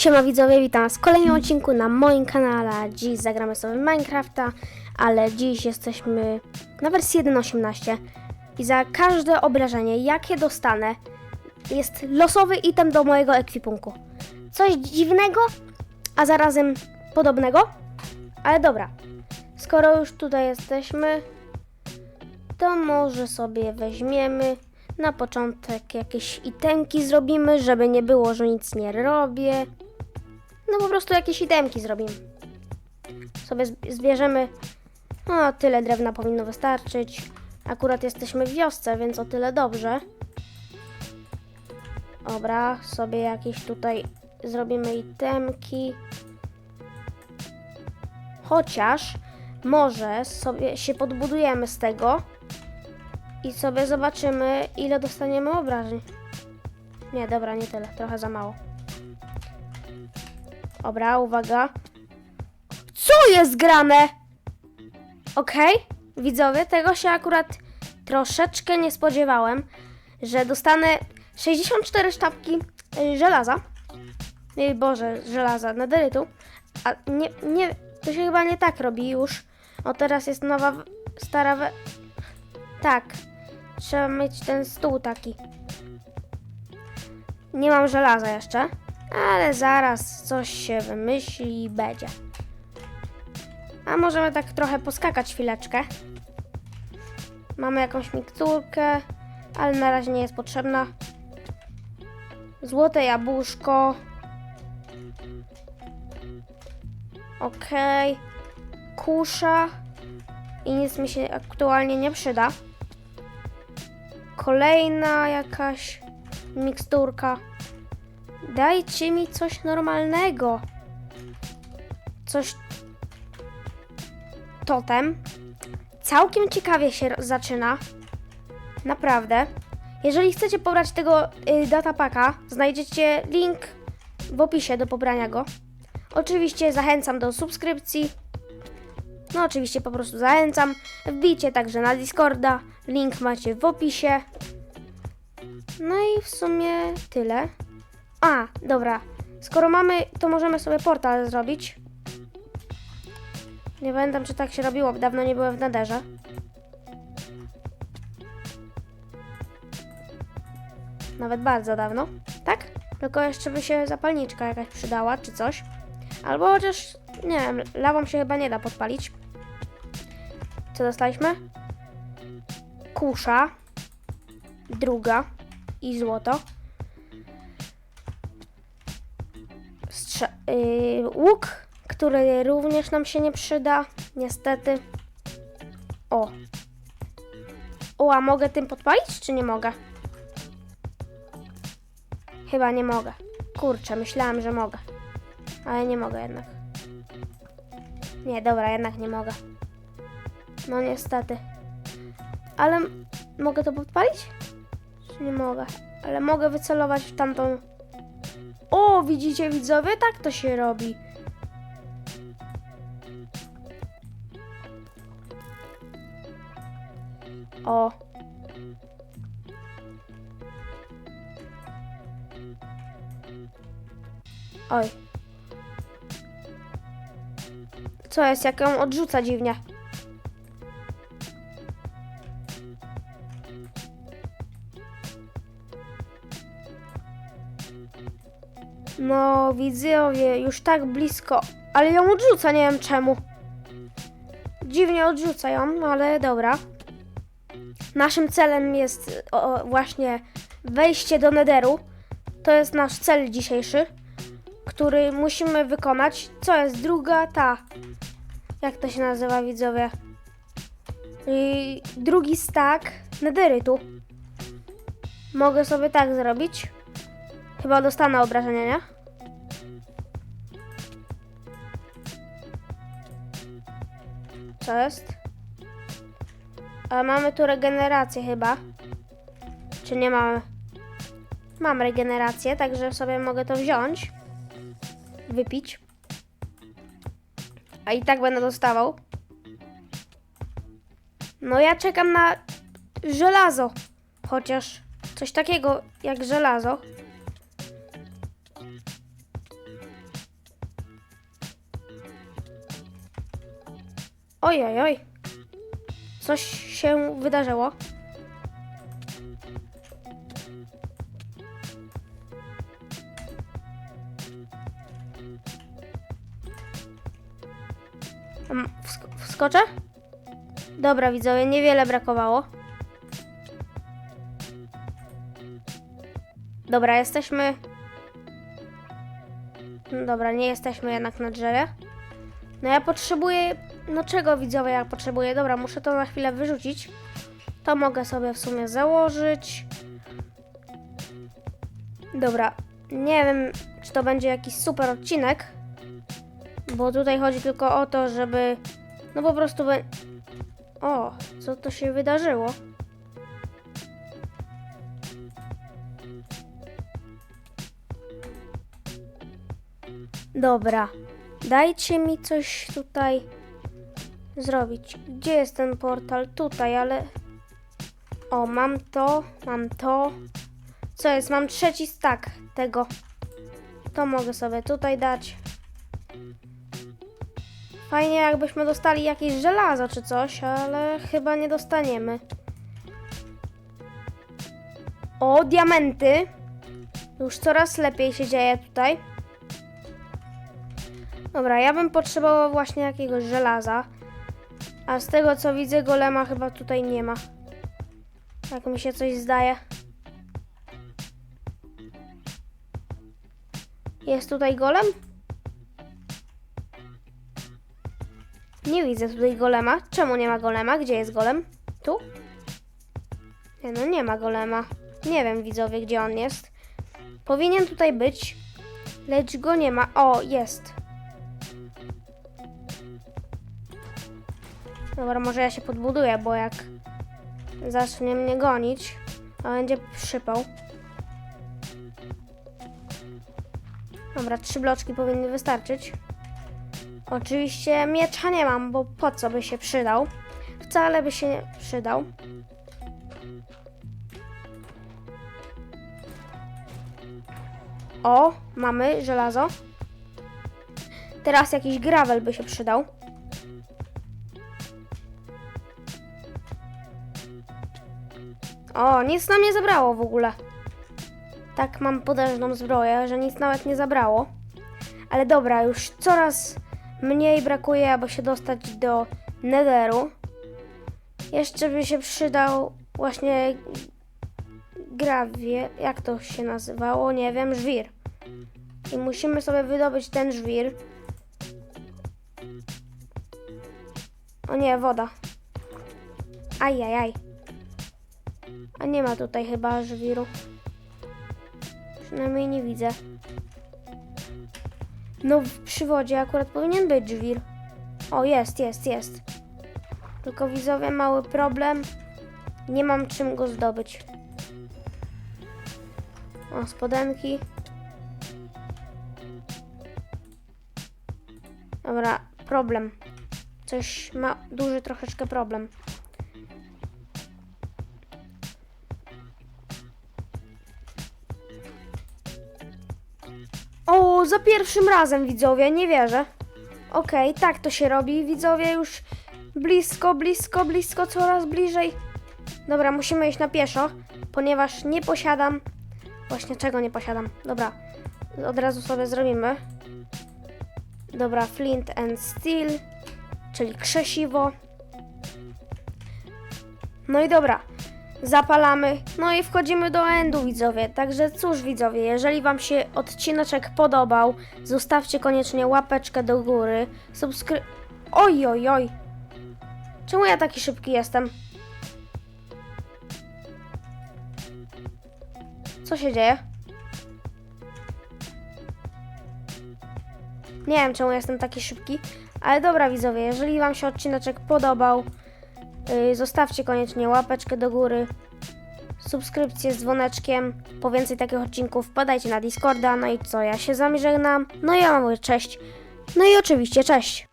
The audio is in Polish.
Siema widzowie, witam was w kolejnym odcinku na moim kanale. Dziś zagramy sobie Minecrafta, ale dziś jesteśmy na wersji 1.18 i za każde obrażenie, jakie dostanę, jest losowy item do mojego ekwipunku. Coś dziwnego, a zarazem podobnego, ale dobra. Skoro już tutaj jesteśmy, to może sobie weźmiemy na początek jakieś itemki zrobimy, żeby nie było, że nic nie robię. No po prostu jakieś itemki zrobimy. Sobie zb- zbierzemy. O, tyle drewna powinno wystarczyć. Akurat jesteśmy w wiosce, więc o tyle dobrze. Dobra, sobie jakieś tutaj zrobimy itemki. Chociaż może sobie się podbudujemy z tego i sobie zobaczymy, ile dostaniemy obrażeń. Nie, dobra, nie tyle, trochę za mało. Dobra, uwaga. Co jest grane? Okej, widzowie, tego się akurat troszeczkę nie spodziewałem, że dostanę 64 sztabki y, żelaza. Ej, Boże, żelaza, nederytu. A nie, nie, to się chyba nie tak robi już. O, teraz jest nowa, stara we... Tak, trzeba mieć ten stół taki. Nie mam żelaza jeszcze, ale zaraz coś się wymyśli i będzie. A możemy tak trochę poskakać chwileczkę. Mamy jakąś miksturkę, ale na razie nie jest potrzebna. Złote jabłuszko. Okej. Kusza. I nic mi się aktualnie nie przyda. Kolejna jakaś miksturka. Dajcie mi coś normalnego. Coś. Totem. Całkiem ciekawie się zaczyna. Naprawdę. Jeżeli chcecie pobrać tego y, datapaka, znajdziecie link w opisie do pobrania go. Oczywiście zachęcam do subskrypcji. No oczywiście po prostu zachęcam. Wbijcie także na Discorda. Link macie w opisie. No i w sumie tyle. A, dobra. Skoro mamy, to możemy sobie portal zrobić. Nie pamiętam, czy tak się robiło. Dawno nie byłem w naderze. Nawet bardzo dawno. Tak? Tylko jeszcze by się zapalniczka jakaś przydała, czy coś. Albo chociaż, nie wiem, lawą się chyba nie da podpalić. Co dostaliśmy? Kusza. Druga. I złoto. Łuk, który również nam się nie przyda, niestety. O. O, a mogę tym podpalić, czy nie mogę? Chyba nie mogę. Kurczę, myślałam, że mogę. Ale nie mogę jednak. Nie, dobra, jednak nie mogę. No niestety. Ale mogę to podpalić? Czy nie mogę? Ale mogę wycelować w tamtą. O, widzicie widzowie? Tak to się robi. O. Oj. Co jest, jak ją odrzuca dziwnie? No, widzowie, już tak blisko, ale ją odrzuca, nie wiem czemu. Dziwnie odrzuca ją, ale dobra. Naszym celem jest o, właśnie wejście do Nederu. To jest nasz cel dzisiejszy, który musimy wykonać. Co jest druga ta? Jak to się nazywa, widzowie? I drugi stack Nederytu. Mogę sobie tak zrobić. Chyba dostanę obrażenia, nie? Co jest? Ale mamy tu regenerację chyba. Czy nie mamy? Mam regenerację, także sobie mogę to wziąć. Wypić. A i tak będę dostawał. No ja czekam na żelazo. Chociaż coś takiego jak żelazo. Oj, oj. Coś się wydarzyło. Em, wsk- Wskoczę? Dobra, widzowie, niewiele brakowało. Dobra, jesteśmy. No Dobra, nie jesteśmy jednak na drzewie. No ja potrzebuję. No czego widzowie ja potrzebuję? Dobra, muszę to na chwilę wyrzucić. To mogę sobie w sumie założyć. Dobra, nie wiem, czy to będzie jakiś super odcinek. Bo tutaj chodzi tylko o to, żeby. No po prostu. Be... O, co to się wydarzyło? Dobra, dajcie mi coś tutaj zrobić. Gdzie jest ten portal? Tutaj, ale. O, mam to, mam to. Co jest? Mam trzeci stack tego. To mogę sobie tutaj dać. Fajnie, jakbyśmy dostali jakieś żelazo czy coś, ale chyba nie dostaniemy. O, diamenty. Już coraz lepiej się dzieje tutaj. Dobra, ja bym potrzebował właśnie jakiegoś żelaza. A z tego co widzę, golema chyba tutaj nie ma. Tak mi się coś zdaje. Jest tutaj golem? Nie widzę tutaj golema. Czemu nie ma golema? Gdzie jest golem? Tu? Nie no, nie ma golema. Nie wiem, widzowie, gdzie on jest. Powinien tutaj być, lecz go nie ma. O, jest. Dobra, może ja się podbuduję, bo jak zacznie mnie gonić, to będzie przypał. Dobra, trzy bloczki powinny wystarczyć. Oczywiście miecza nie mam, bo po co by się przydał? Wcale by się nie przydał. O, mamy żelazo. Teraz jakiś gravel by się przydał. O, nic nam nie zabrało w ogóle. Tak mam potężną zbroję, że nic nawet nie zabrało. Ale dobra, już coraz mniej brakuje, aby się dostać do Netheru. Jeszcze by się przydał właśnie grawie, jak to się nazywało, nie wiem, żwir. I musimy sobie wydobyć ten żwir. O nie, woda. Ajajaj. A nie ma tutaj chyba żwiru. Przynajmniej nie widzę. No w przywodzie akurat powinien być żwir. O, jest, jest, jest. Tylko widzowie, mały problem. Nie mam czym go zdobyć. O, spodenki. Dobra, problem. Coś ma duży troszeczkę problem. Za pierwszym razem widzowie, nie wierzę. Okej, tak to się robi, widzowie już blisko, blisko, blisko, coraz bliżej. Dobra, musimy iść na pieszo, ponieważ nie posiadam. Właśnie czego nie posiadam? Dobra, od razu sobie zrobimy. Dobra, flint and steel, czyli krzesiwo. No i dobra, zapalamy, no i wchodzimy do endu widzowie. Także cóż widzowie, jeżeli wam się odcineczek podobał, zostawcie koniecznie łapeczkę do góry, subskry... Oj, oj, oj. Czemu ja taki szybki jestem? Co się dzieje? Nie wiem, czemu jestem taki szybki, ale dobra widzowie, jeżeli wam się odcineczek podobał, zostawcie koniecznie łapeczkę do góry, subskrypcję z dzwoneczkiem, po więcej takich odcinków wpadajcie na Discorda, no i co, ja się z wami żegnam, no i ja mam mówię cześć, no i oczywiście cześć!